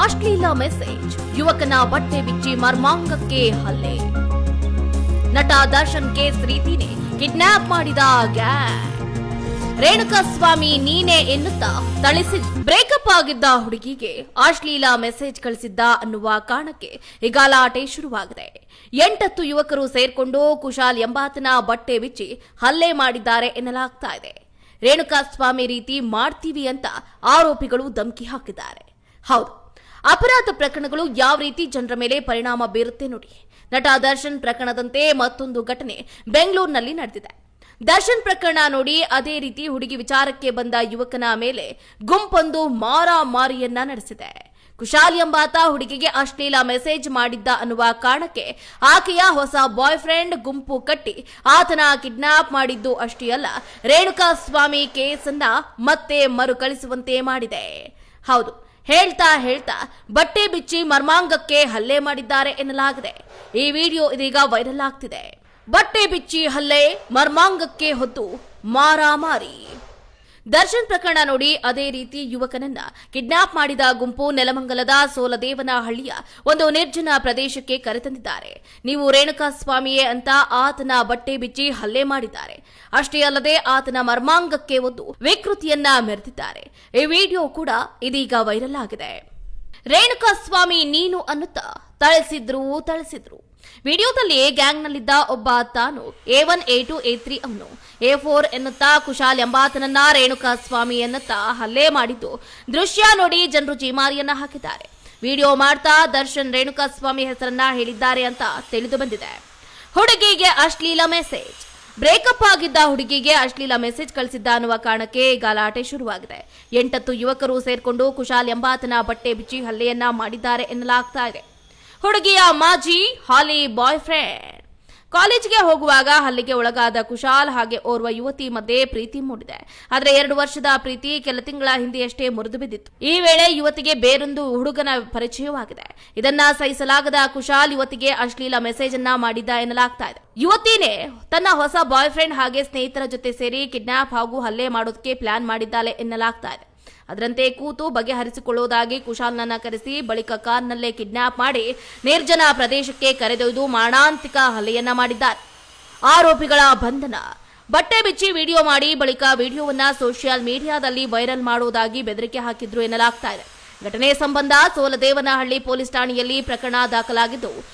ಅಶ್ಲೀಲ ಮೆಸೇಜ್ ಯುವಕನ ಬಟ್ಟೆ ಬಿಚ್ಚಿ ಮರ್ಮಾಂಗಕ್ಕೆ ಹಲ್ಲೆ. ನಟ ದರ್ಶನ್ ಕೇಸ್ ರೀತಿನೇ ಕಿಡ್ನಾಪ್ ಮಾಡಿದ ಗ್ಯಾಂಗ್. ರೇಣುಕಾ ಸ್ವಾಮಿ ನೀನೆ ಎನ್ನುತ್ತಾ ತಳಿಸಿ ಬ್ರೇಕಪ್ ಆಗಿದ್ದ ಹುಡುಗಿಗೆ ಅಶ್ಲೀಲ ಮೆಸೇಜ್ ಕಳಿಸಿದ್ದ ಅನ್ನುವ ಕಾರಣಕ್ಕೆ ಈಗ ಶುರುವಾಗಿದೆ. ಎಂಟತ್ತು ಯುವಕರು ಸೇರ್ಕೊಂಡು ಕುಶಾಲ್ ಎಂಬಾತನ ಬಟ್ಟೆ ಬಿಚ್ಚಿ ಹಲ್ಲೆ ಮಾಡಿದ್ದಾರೆ ಎನ್ನಲಾಗ್ತಾ ಇದೆ. ರೇಣುಕಾ ಸ್ವಾಮಿ ರೀತಿ ಮಾಡ್ತೀವಿ ಅಂತ ಆರೋಪಿಗಳು ಧಮಕಿ ಹಾಕಿದ್ದಾರೆ. ಹೌದು ಅಪರಾಧ ಪ್ರಕರಣಗಳು ಯಾವ ರೀತಿ ಜನರ ಮೇಲೆ ಪರಿಣಾಮ ಬೀರುತ್ತೆ ನೋಡಿ. ನಟ ದರ್ಶನ್ ಪ್ರಕರಣದಂತೆ ಮತ್ತೊಂದು ಘಟನೆ ಬೆಂಗಳೂರಿನಲ್ಲಿ ನಡೆದಿದೆ. ದರ್ಶನ್ ಪ್ರಕರಣ ನೋಡಿ, ಅದೇ ರೀತಿ ಹುಡುಗಿ ವಿಚಾರಕ್ಕೆ ಬಂದ ಯುವಕನ ಮೇಲೆ ಗುಂಪೊಂದು ಮಾರಾಮಾರಿಯನ್ನ ನಡೆಸಿದೆ. ಕುಶಾಲ್ ಎಂಬಾತ ಹುಡುಗಿಗೆ ಅಶ್ಲೀಲ ಮೆಸೇಜ್ ಮಾಡಿದ್ದ ಅನ್ನುವ ಕಾರಣಕ್ಕೆ ಆಕೆಯ ಹೊಸ ಬಾಯ್ ಫ್ರೆಂಡ್ ಗುಂಪು ಕಟ್ಟಿ ಆತನ ಕಿಡ್ನಾಪ್ ಮಾಡಿದ್ದು ಅಷ್ಟೇ ಅಲ್ಲ ರೇಣುಕಾ ಸ್ವಾಮಿ ಕೇಸನ್ನ ಮತ್ತೆ ಮರುಕಳಿಸುವಂತೆ ಮಾಡಿದೆ. ಹೌದು ಹೇಳ್ತಾ ಹೇಳ್ತಾ ಬಟ್ಟೆ ಬಿಚ್ಚಿ ಮರ್ಮಾಂಗಕ್ಕೆ ಹಲ್ಲೆ ಮಾಡಿದ್ದಾರೆ ಎನ್ನಲಾಗಿದೆ. ಈ ವಿಡಿಯೋ ಇದೀಗ ವೈರಲ್ ಆಗ್ತಿದೆ. ಬಟ್ಟೆ ಬಿಚ್ಚಿ ಹಲ್ಲೆ ಮರ್ಮಾಂಗಕ್ಕೆ ಹೊತ್ತು ಮಾರಾಮಾರಿ. ದರ್ಶನ್ ಪ್ರಕರಣ ನೋಡಿ ಅದೇ ರೀತಿ ಯುವಕನನ್ನ ಕಿಡ್ನಾಪ್ ಮಾಡಿದ ಗುಂಪು ನೆಲಮಂಗಲದ ಸೋಲದೇವನಹಳ್ಳಿಯ ಒಂದು ನಿರ್ಜನ ಪ್ರದೇಶಕ್ಕೆ ಕರೆತಂದಿದ್ದಾರೆ. ನೀವು ರೇಣುಕಾ ಸ್ವಾಮಿಯೇ ಅಂತ ಆತನ ಬಟ್ಟೆ ಬಿಚ್ಚಿ ಹಲ್ಲೆ ಮಾಡಿದ್ದಾರೆ. ಅಷ್ಟೇ ಅಲ್ಲದೆ ಆತನ ಮರ್ಮಾಂಗಕ್ಕೆ ಒಂದು ವಿಕೃತಿಯನ್ನ ಮೆರೆದಿದ್ದಾರೆ. ಈ ವಿಡಿಯೋ ಕೂಡ ಇದೀಗ ವೈರಲ್ ಆಗಿದೆ. ರೇಣುಕಾ ಸ್ವಾಮಿ ನೀನು ಅನ್ನುತ್ತಾ ತಳಿಸಿದ್ರು ತಳಿಸಿದ್ರು. ವಿಡಿಯೋದಲ್ಲಿ ಗ್ಯಾಂಗ್ನಲ್ಲಿದ್ದ ಒಬ್ಬ ತಾನು A one, A two, A three ಅವನು ಎ ಫೋರ್ ಎನ್ನುತ್ತಾ ಕುಶಾಲ್ ಎಂಬಾತನನ್ನ ರೇಣುಕಾ ಸ್ವಾಮಿ ಎನ್ನುತ್ತಾ ಹಲ್ಲೆ ಮಾಡಿದ್ದು. ದೃಶ್ಯ ನೋಡಿ ಜನರು ಜೀಮಾರಿಯನ್ನ ಹಾಕಿದ್ದಾರೆ. ವಿಡಿಯೋ ಮಾಡ್ತಾ ದರ್ಶನ್ ರೇಣುಕಾ ಸ್ವಾಮಿ ಹೆಸರನ್ನ ಹೇಳಿದ್ದಾರೆ ಅಂತ ತಿಳಿದು ಬಂದಿದೆ. ಹುಡುಗಿಗೆ ಅಶ್ಲೀಲ ಮೆಸೇಜ್. ಬ್ರೇಕಪ್ ಆಗಿದ್ದ ಹುಡುಗಿಗೆ ಅಶ್ಲೀಲ ಮೆಸೇಜ್ ಕಳಿಸಿದ್ದ ಅನ್ನುವ ಕಾರಣಕ್ಕೆ ಗಲಾಟೆ ಶುರುವಾಗಿದೆ. ಎಂಟತ್ತು ಯುವಕರು ಸೇರ್ಕೊಂಡು ಕುಶಾಲ್ ಎಂಬಾತನ ಬಟ್ಟೆ ಬಿಚ್ಚಿ ಹಲ್ಲೆಯನ್ನ ಮಾಡಿದ್ದಾರೆ ಎನ್ನಲಾಗ್ತಾ ಇದೆ. ಹುಡುಗಿಯ ಮಾಜಿ ಹಾಲಿ ಬಾಯ್ ಫ್ರೆಂಡ್ ಕಾಲೇಜಿಗೆ ಹೋಗುವಾಗ ಹಲ್ಲಿಗೆ ಒಳಗಾದ ಕುಶಾಲ್ ಹಾಗೆ ಓರ್ವ ಯುವತಿ ಮಧ್ಯೆ ಪ್ರೀತಿ ಮೂಡಿದೆ. ಆದರೆ ಎರಡು ವರ್ಷದ ಪ್ರೀತಿ ಕೆಲ ತಿಂಗಳ ಹಿಂದೆಯಷ್ಟೇ ಮುರಿದು ಬಿದ್ದಿತ್ತು. ಈ ವೇಳೆ ಯುವತಿಗೆ ಬೇರೊಂದು ಹುಡುಗನ ಪರಿಚಯವಾಗಿದೆ. ಇದನ್ನ ಸಹಿಸಲಾಗದ ಕುಶಾಲ್ ಯುವತಿಗೆ ಅಶ್ಲೀಲ ಮೆಸೇಜ್ ಅನ್ನ ಮಾಡಿದ್ದ ಎನ್ನಲಾಗ್ತಾ ಇದೆ. ಯುವತಿನೇ, ತನ್ನ ಹೊಸ ಬಾಯ್ ಫ್ರೆಂಡ್ ಹಾಗೆ ಸ್ನೇಹಿತರ ಜೊತೆ ಸೇರಿ ಕಿಡ್ನಾಪ್ ಹಾಗೂ ಹಲ್ಲೆ ಮಾಡೋದಕ್ಕೆ ಪ್ಲಾನ್ ಮಾಡಿದ್ದಾಳೆ ಎನ್ನಲಾಗ್ತಾ ಇದೆ. ಅದರಂತೆ ಕೂತು ಬಗೆಹರಿಸಿಕೊಳ್ಳುವುದಾಗಿ ಕುಶಾಲ್ನನ್ನ ಕರೆಸಿ ಬಳಿಕ ಕಾರ್ನಲ್ಲೇ ಕಿಡ್ನಾಪ್ ಮಾಡಿ ನಿರ್ಜನ ಪ್ರದೇಶಕ್ಕೆ ಕರೆದೊಯ್ದು ಮಾರಣಾಂತಿಕ ಹಲ್ಲೆಯನ್ನ ಮಾಡಿದ್ದಾರೆ. ಆರೋಪಿಗಳ ಬಂಧನ. ಬಟ್ಟೆ ಬಿಚ್ಚಿ ವಿಡಿಯೋ ಮಾಡಿ ಬಳಿಕ ವಿಡಿಯೋವನ್ನ ಸೋಷಿಯಲ್ ಮೀಡಿಯಾದಲ್ಲಿ ವೈರಲ್ ಮಾಡುವುದಾಗಿ ಬೆದರಿಕೆ ಹಾಕಿದ್ರು ಎನ್ನಲಾಗ್ತಾ ಇದೆ. ಘಟನೆ ಸಂಬಂಧ ಸೋಲದೇವನಹಳ್ಳಿ ಪೊಲೀಸ್ ಠಾಣೆಯಲ್ಲಿ ಪ್ರಕರಣ ದಾಖಲಾಗಿದ್ದು